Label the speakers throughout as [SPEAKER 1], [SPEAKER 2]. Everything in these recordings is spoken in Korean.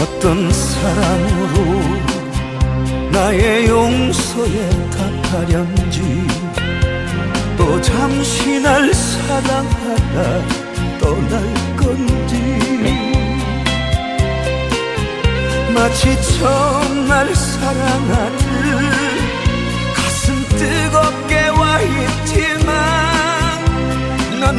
[SPEAKER 1] 어떤 사랑으로 나의 용서에 답하련지 또 잠시 날 사랑하다 떠날 건지 마치 처음 날 사랑하듯 가슴 뜨겁게 와 있지만 난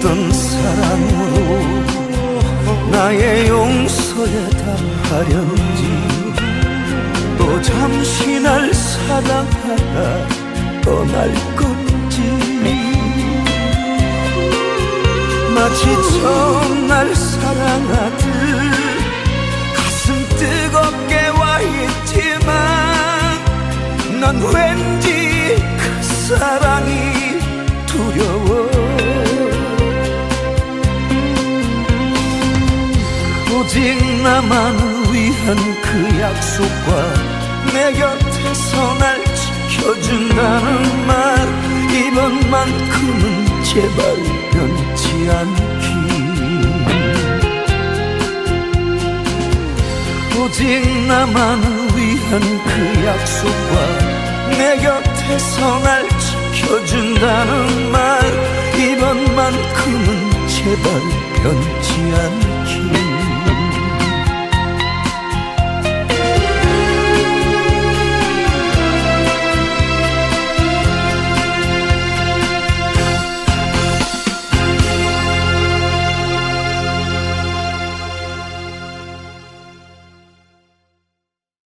[SPEAKER 1] 어떤 사랑으로 나의 용서에 답하련지 또 잠시 날 사랑하다 떠날 건지 마치 처음 날 사랑하듯 가슴 뜨겁게 와 있지만 난 왠지 오직 나만을 위한 그 약속과 내 곁에서 날 지켜준다는 말. 이번만큼은 제발 변치 않기. 오직 나만을 위한 그 약속과 내 곁에서 날 지켜준다는 말. 이번만큼은 제발 변치 않기